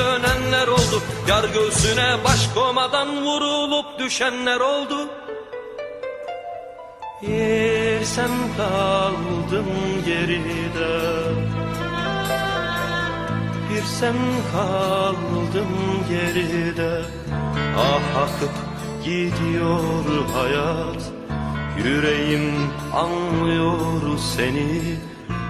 sönenler oldu. Yar göğsüne baş komadan vurulup düşenler oldu. Yer sen kaldın geride. Bir sen kaldın geride. Ah akıp gidiyor hayat. Yüreğim anlıyor seni